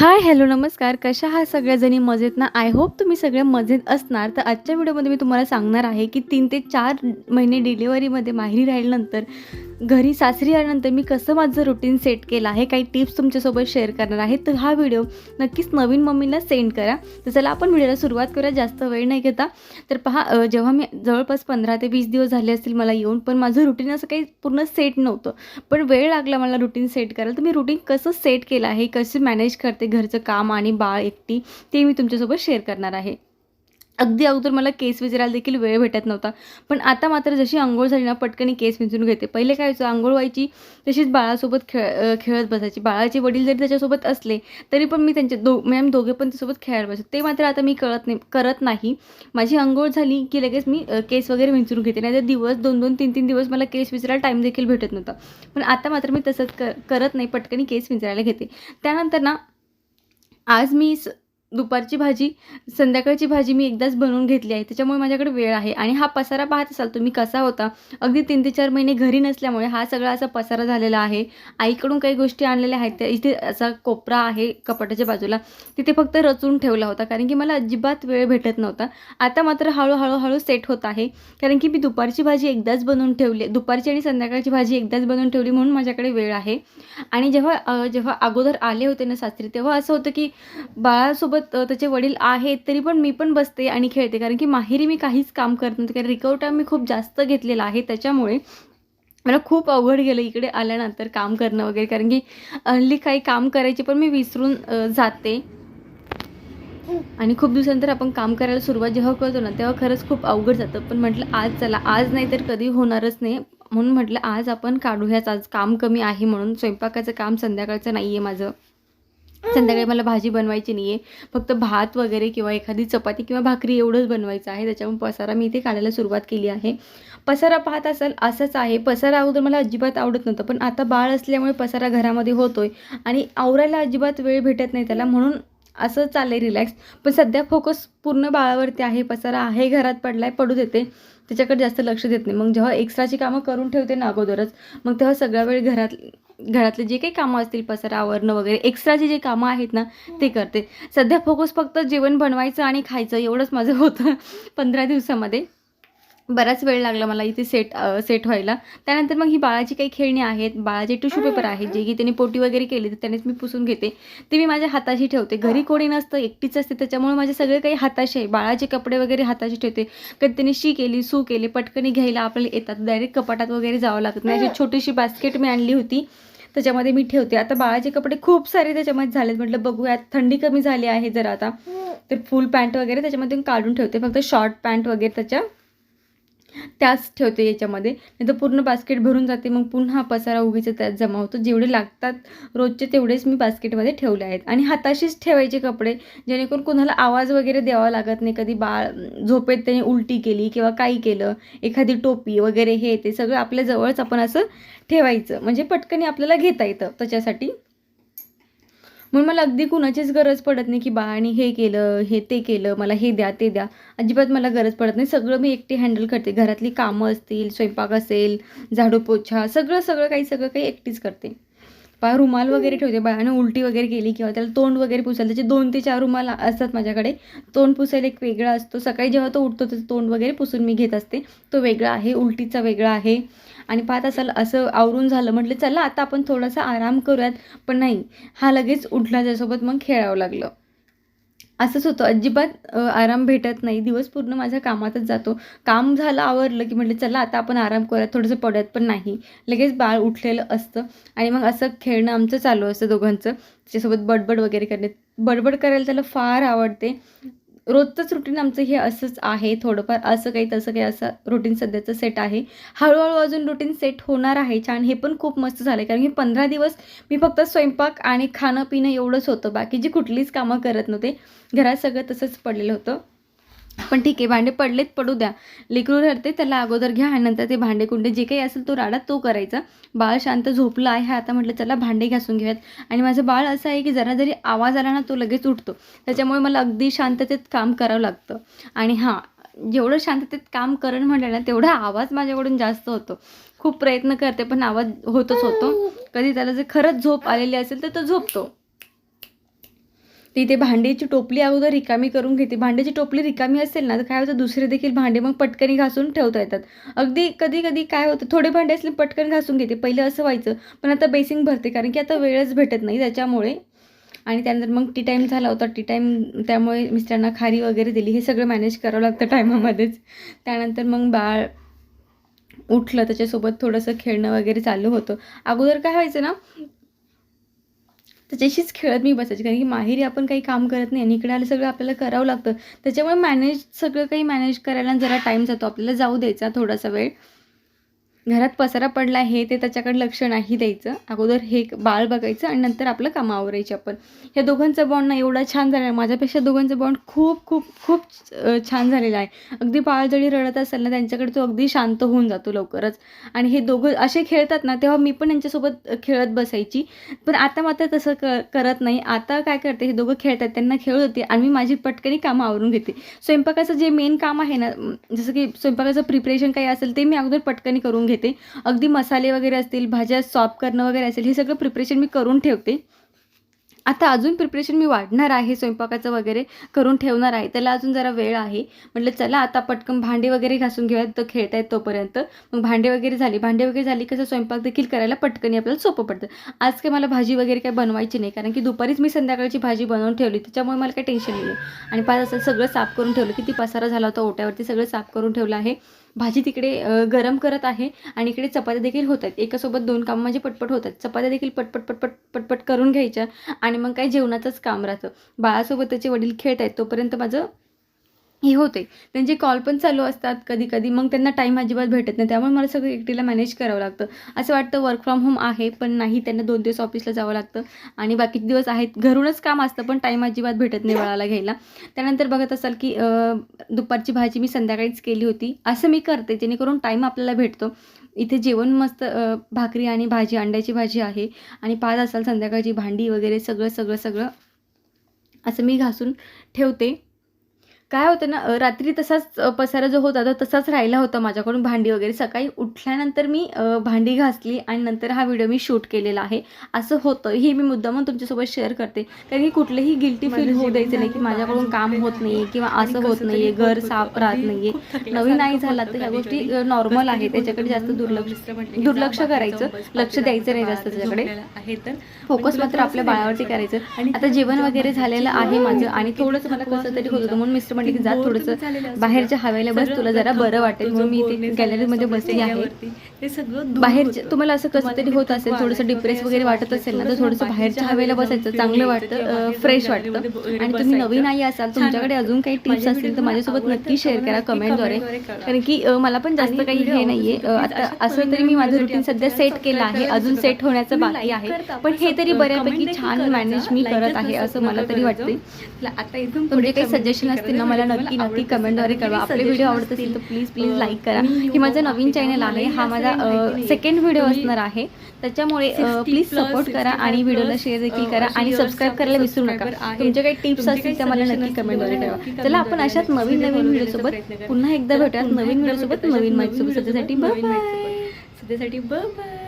Hi hello नमस्कार. कशा हा सगळ्याजणी? मजेत ना? आय होप तुम्ही सगळे मजेत असणार. तर आजच्या व्हिडिओमध्ये मी तुम्हाला सांगणार आहे की तीन ते चार महिने डिलिव्हरीमध्ये माहेरी राहिल्यानंतर घरी सासरी आल्यानंतर मी कसं माझं रुटीन सेट केलं आहे काही टिप्स तुमच्यासोबत शेअर करणार आहे तर हा व्हिडिओ नक्कीच नवीन मम्मीला सेंड करा. तर चला आपण व्हिडिओला सुरुवात करूया जास्त वेळ नाही घेता. तर पहा जेव्हा मी जवळपास पंधरा ते वीस दिवस झाले असतील मला येऊन पण माझं रुटीन असं काही पूर्ण सेट नव्हतं. पण वेळ लागला मला रुटीन सेट करायला. तर मी रुटीन कसं सेट केलं आहे कसं मॅनेज करते घरचं काम आणि बाळ एकटी ते मी तुमच्यासोबत शेअर करणार आहे. अगदी अगोदर मला केस विचारायला देखील वेळ भेटत नव्हता. पण आता मात्र जशी आंघोळ झाली ना पटकनी केस विचारून घेते. पहिले काय व्हायचं आंघोळ व्हायची तशीच बाळासोबत खेळ खेळत बसायची. बाळाचे वडील जरी त्याच्यासोबत असले तरी पण मी त्यांच्या दो मॅम दोघे पण त्यासोबत खेळायला बसतो ते मात्र आता मी कळत नाही करत नाही. माझी आंघोळ झाली की लगेच मी केस वगैरे विंचरून घेते. नाही तर दिवस दोन दोन तीन तीन दिवस मला केस विचारायला टाईम देखील भेटत नव्हता. पण आता मात्र मी तसंच क करत नाही पटकनी केस विचारायला घेते. त्यानंतर ना आज मी स दुपारची भाजी संध्याकाळची भाजी मी एकदाच बनवून घेतली आहे. त्याच्यामुळे माझ्याकडे वेळ आहे. आणि हा पसारा पाहत असाल तुम्ही कसा होता? अगदी तीन ते चार महिने घरी नसल्यामुळे हा सगळा असा पसारा झालेला आहे. आईकडून काही गोष्टी आणलेल्या आहेत. त्या इथे असा कोपरा आहे कपाटाच्या बाजूला. तिथे फक्त रचून ठेवला होता. कारण की मला अजिबात वेळ भेटत नव्हता. आता मात्र हळूहळूहळू सेट होत आहे. कारण की मी दुपारची भाजी एकदाच बनवून ठेवली. दुपारची आणि संध्याकाळची भाजी एकदाच बनवून ठेवली म्हणून माझ्याकडे वेळ आहे. आणि जेव्हा जेव्हा अगोदर आले होते ना सासरी तेव्हा असं होतं की बाळासोबत अ, त्याचे वडील आहेत तरी पण मी पण बसते आणि खेळते. कारण की माहेरी मी काहीच काम करत नव्हते. कारण रिकवटा मी खूप जास्त घेतलेला आहे. त्याच्यामुळे मला खूप अवघड गेलं इकडे आल्यानंतर काम करणं वगैरे. कारण की हल्ली काही काम करायचे पण मी विसरून जाते. आणि खूप दिवसानंतर आपण काम करायला सुरुवात जेव्हा करतो ना तेव्हा खरंच खूप अवघड जातं. पण म्हटलं आज चला आज नाही तर कधी होणारच नाही. म्हणून म्हटलं आज आपण काढूयाच आज काम कमी आहे म्हणून. स्वयंपाकाचं काम संध्याकाळचं नाही आहे माझं. संध्याकाळी मला भाजी बनवायची नाही आहे फक्त भात वगैरे किंवा एखादी चपाती किंवा भाकरी एवढंच बनवायचं आहे. त्याच्यामुळे पसारा मी इथे काढायला सुरुवात केली आहे. पसारा पाहत असाल असंच आहे. पसारा अगोदर मला अजिबात आवडत नव्हतं. पण आता बाळ असल्यामुळे पसारा घरामध्ये होतोय आणि आवरायला अजिबात वेळ भेटत नाही त्याला. म्हणून असं चाललं आहे रिलॅक्स पण सध्या फोकस पूर्ण बाळावरती आहे. पसारा आहे घरात पडलाय पडू देते. त्याच्याकडे जास्त लक्ष देत नाही. मग जेव्हा एक्स्ट्राची कामं करून ठेवते ना अगोदरच मग तेव्हा सगळा वेळ घरात घरातले जे काही कामं असतील पसारा आवरणं वगैरे एक्स्ट्राचे जे कामं आहेत ना ते करते. सध्या फोकस फक्त जेवण बनवायचं आणि खायचं एवढंच माझं होतं. पंधरा दिवसामध्ये. बराच वेळ लागला मला इथे सेट सेट व्हायला. त्यानंतर मग ही बाळाची काही खेळणी आहेत. बाळाचे टिश्यू पेपर आहेत जे की त्यांनी पोटी वगैरे केली तर त्यानेच मी पुसून घेते. ते मी माझ्या हाताशी ठेवते. घरी कोणी नसतं एकटीच असते. त्याच्यामुळे माझे सगळे काही हाताशी आहे. बाळाचे कपडे वगैरे हाताशी ठेवते. कधी त्यांनी शी केली सू केली पटकनी घ्यायला आपल्याला येतात. डायरेक्ट कपाटात वगैरे जावं लागत नाही. अशी छोटीशी बास्केट मी आणली होती. त्याच्यामध्ये मी ठेवते. आता बाळाचे कपडे खूप सारे त्याच्यामध्ये झालेत. म्हटलं बघूयात. थंडी कमी झाली आहे जरा आता. तर फुल पॅन्ट वगैरे त्याच्यामध्ये काढून ठेवते. फक्त शॉर्ट पॅन्ट वगैरे त्याच्या त्याच ठेवते याच्यामध्ये. नाही तर पूर्ण बास्केट भरून जाते मग पुन्हा पसारा उगीचा त्यात जमा होतो. जेवढे लागतात रोजचे तेवढेच मी बास्केटमध्ये ठेवले आहेत. आणि हाताशीच ठेवायचे कपडे जेणेकरून कोणाला आवाज वगैरे द्यावा लागत नाही. कधी बाळ झोपेत त्याने उलटी केली किंवा काही केलं एखादी टोपी वगैरे हे ते सगळं आपल्या जवळच आपण असं ठेवायचं. म्हणजे पटकनी आपल्याला घेता येतं त्याच्यासाठी. म्हणून मला अगदी कुणाचीच गरज पडत नाही की बा आणि हे केलं हे ते केलं मला हे द्या ते द्या. अजिबात मला गरज पडत नाही. सगळं मी एकटी हँडल करते. घरातली कामं असतील स्वयंपाक असेल झाडू पोछा सगळं सगळं काही सगळं काही एकटीच करते. पा रुमाल वगैरे ठेवते बाळानं उलटी वगैरे केली किंवा त्याला तोंड वगैरे पुसायला त्याचे दोन ते चार रुमाल असतात माझ्याकडे. तोंड पुसायला एक वेगळा असतो. सकाळी जेव्हा तो उठतो त्याचं तोंड वगैरे पुसून मी घेत असते. तो वेगळा आहे उलटीचा वेगळा आहे. आणि पाहत असाल असं आवरून झालं म्हटलं चला आता आपण थोडासा आराम करूयात. पण नाही हा लगेच उठला त्यासोबत मग खेळावं लागलं. असंच होतं. अजिबात आराम भेटत नाही. दिवस पूर्ण माझ्या कामातच जातो. काम झालं आवरलं की म्हटलं चला आता आपण आराम करूयात थोडंसं पडत पण नाही. लगेच बाळ उठलेलं असतं. आणि मग असं खेळणं आमचं चालू असतं दोघांचं. त्याच्यासोबत बडबड वगैरे करणे. बडबड करायला त्याला फार आवडते. रोजचंच रुटीन आमचं हे असंच आहे. थोडंफार असं काही तसं काही असं रुटीन सध्याचं सेट आहे. हळूहळू अजून रुटीन सेट होणार आहे. छान. हे पण खूप मस्त झालं आहे कारण की पंधरा दिवस मी फक्त स्वयंपाक आणि खाणं पिणं एवढंच होतं. बाकीची कुठलीच कामं करत नव्हते. घरात सगळं तसंच पडलेलं होतं. पण ठीक आहे भांडे पडलेत पडू द्या. लेकरू रडते त्याला अगोदर घ्या आणि नंतर ते भांडे कुंडे जे काही असेल तो राडा तो करायचा. बाळ शांत झोपलं आहे आता म्हटलं चला भांडे घासून घेऊयात. आणि माझं बाळ असं आहे की जरा जरी आवाज आला ना तो लगेच उठतो. त्याच्यामुळे मला अगदी शांततेत काम करावं लागतं. आणि हां जेवढं शांततेत काम करण म्हटलं ना तेवढा आवाज माझ्याकडून जास्त होतो. खूप प्रयत्न करते पण आवाज होतच होतो. कधी त्याला जर खरंच झोप आलेली असेल तर तो झोपतो. ती ते भांडीची टोपली अगोदर रिकामी करून घेते. भांड्याची टोपली रिकामी असेल ना तर काय होतं? दुसरे देखील भांडे मग पटकनी घासून ठेवता येतात. अगदी कधी कधी काय होतं? थोडे भांडे असले पटकन घासून घेते. पहिले असं व्हायचं पण आता बेसिंग भरते कारण की आता वेळच भेटत नाही त्याच्यामुळे. आणि त्यानंतर मग टी टाईम झाला होता. टी टाईम त्यामुळे मिस्टरांना खारी वगैरे दिली. हे सगळं मॅनेज करावं लागतं टायमामध्येच. त्यानंतर मग बाळ उठलं. त्याच्यासोबत थोडंसं खेळणं वगैरे चालू होतं. अगोदर काय व्हायचं ना त्याच्याशीच खेळत मी बसायची. कारण की माहेरी आपण काही काम करत नाही आणि इकडे आलं सगळं आपल्याला करावं लागतं. त्याच्यामुळे मॅनेज सगळं काही मॅनेज करायला जरा टाईम जातो. आपल्याला जाऊ द्यायचा थोडासा वेळ. घरात पसारा पडला हे ते त्याच्याकडे लक्ष नाही द्यायचं. अगोदर हे बाळ बघायचं आणि नंतर आपलं कामं आवरायची आपण. ह्या दोघांचा बॉन्ड ना एवढा छान झाला आहे. माझ्यापेक्षा दोघांचा बॉन्ड खूप खूप खूप छान झालेला आहे. अगदी बाळ जरी रडत असेल ना त्यांच्याकडे तो अगदी शांत होऊन जातो लवकरच. आणि हे दोघं असे खेळतात ना तेव्हा मी पण यांच्यासोबत खेळत बसायची. पण आता मात्र तसं क करत नाही. आता काय करते हे दोघं खेळतात त्यांना खेळत होते आणि मी माझी पटकनी कामं आवरून घेते. स्वयंपाकाचं जे मेन काम आहे ना जसं की स्वयंपाकाचं प्रिपरेशन काही असेल ते मी अगोदर पटकनी करून घेते. अगदी मसाले वगैरे असतील भाज्या सॉप करणं वगैरे असेल हे सगळं प्रिपरेशन मी करून ठेवते. आता अजून प्रिपरेशन मी वाढणार आहे स्वयंपाकाचं वगैरे करून ठेवणार आहे. त्याला अजून जरा वेळ आहे. म्हटलं चला आता पटकन भांडे वगैरे घासून घेऊयात. तर खेळतायत तोपर्यंत. मग भांडे वगैरे झाली. भांडे वगैरे झाली कसं स्वयंपाक देखील करायला पटकन आपल्याला सोपं पडतं. आज काही मला भाजी वगैरे काय बनवायची नाही. कारण की दुपारीच मी संध्याकाळची भाजी बनवून ठेवली. त्याच्यामुळे मला काही टेन्शन नाही आणि पाच असं सगळं साफ करून ठेवलं. किती पसारा झाला होता ओट्यावरती. सगळं साफ करून ठेवलं आहे. भाजी तिकडे गरम करत आहे. आणि इकडे चपात्या देखील होत आहेत एकासोबत दोन कामं माझे पटपट होत आहेत चपात्या देखील पटपट पटपट पटपट करून घ्यायच्या. आणि मग काही जेवणाचंच काम राहतं. बाळासोबत त्याचे वडील खेळत आहेत तोपर्यंत माझं हे होते. त्यांचे कॉल पण चालू असतात कधी कधी मग त्यांना टाईम अजिबात भेटत नाही. त्यामुळे मला सगळं एकटीला मॅनेज करावं लागतं. असं वाटतं वर्क फ्रॉम होम आहे पण नाही त्यांना दोन दिवस ऑफिसला जावं लागतं. आणि बाकी दिवस आहेत घरूनच काम असतं पण टाईम अजिबात भेटत नाही वळाला घ्यायला. त्यानंतर बघत असाल की दुपारची भाजी मी संध्याकाळीच केली होती. असं मी करते जेणेकरून टाईम आपल्याला भेटतो. इथे जेवण मस्त भाकरी आणि भाजी अंड्याची भाजी आहे. आणि पाच असाल संध्याकाळची भांडी वगैरे सगळं सगळं सगळं असं मी घासून ठेवते. काय होतं ना रात्री तसाच पसारा जो होता तो तसाच राहिला होता माझ्याकडून भांडी वगैरे. सकाळी उठल्यानंतर मी भांडी घासली आणि नंतर हा व्हिडिओ मी शूट केलेला आहे. असं होतं. हे मी मुद्दामून तुमच्यासोबत शेअर करते. कारण की कुठलेही गिल्टी फील होऊ द्यायचं नाही की माझ्याकडून काम होत नाही किंवा असं होत नाही आहे घर साफ राहत नाही आहे नवीन नाही झाला तर ह्या गोष्टी नॉर्मल आहे. त्याच्याकडे जास्त दुर्लक्ष दुर्लक्ष करायचं. लक्ष द्यायचं नाही जास्त त्याच्याकडे. आहे तर. फोकस मात्र आपल्या बाळावरती करायचं. आता जेवण वगैरे झालेलं आहे माझं आणि थोडंसं मला कसं तरी होत होतं म्हणून मिस्टर म्हणले की जा थोडंसं बाहेरच्या हवेला बस तुला जरा बरं वाटेल. म्हणून मी इथे गॅलरीमध्ये बसली आहे. बाहेरच्या होतं. तुम्हाला असं कसं तरी होत असेल थोडंसं डिप्रेस वगैरे वाटत असेल ना तर थोडंसं बाहेरच्या हवेला बसायचं चांगलं वाटतं फ्रेश वाटतं. आणि तुम्ही नवीन आई असाल तुमच्याकडे अजून काही टिप्स असतील तर माझ्यासोबत नक्की शेअर करा कमेंटद्वारे कारण की मला पण जास्त काही हे नाहीये. अ, आता असं तरी मी माझं रुटीन सध्या सेट केलं आहे. अजून सेट होण्याचं बाकी आहे. पण हे तरी बऱ्यापैकी छान मॅनेज मी करत आहे असं मला तरी वाटते आता इथून तुमचे काही सजेशन असतील ना मला नक्की नक्की कमेंटद्वारे कळवा. आपले व्हिडिओ आवडत असेल तर प्लीज प्लीज लाईक करा. हे माझं नवीन चॅनल आहे. हा माझा सेकंड व्हिडिओ असणार आहे. त्याच्यामुळे प्लीज सपोर्ट करा आणि व्हिडिओला शेअर देखील करा आणि सबस्क्राईब करायला विसरू नका. तुमचे काही टिप्स असतील त्या मला नक्की कमेंटद्वारे कळवा चला आपण अशाच नवीन नवीन व्हिडिओसोबत पुन्हा एकदा भेटूयात. नवीन व्हिडिओसोबत नवीन माहितीसोबत सध्यासाठी बाय सध्यासाठी बाय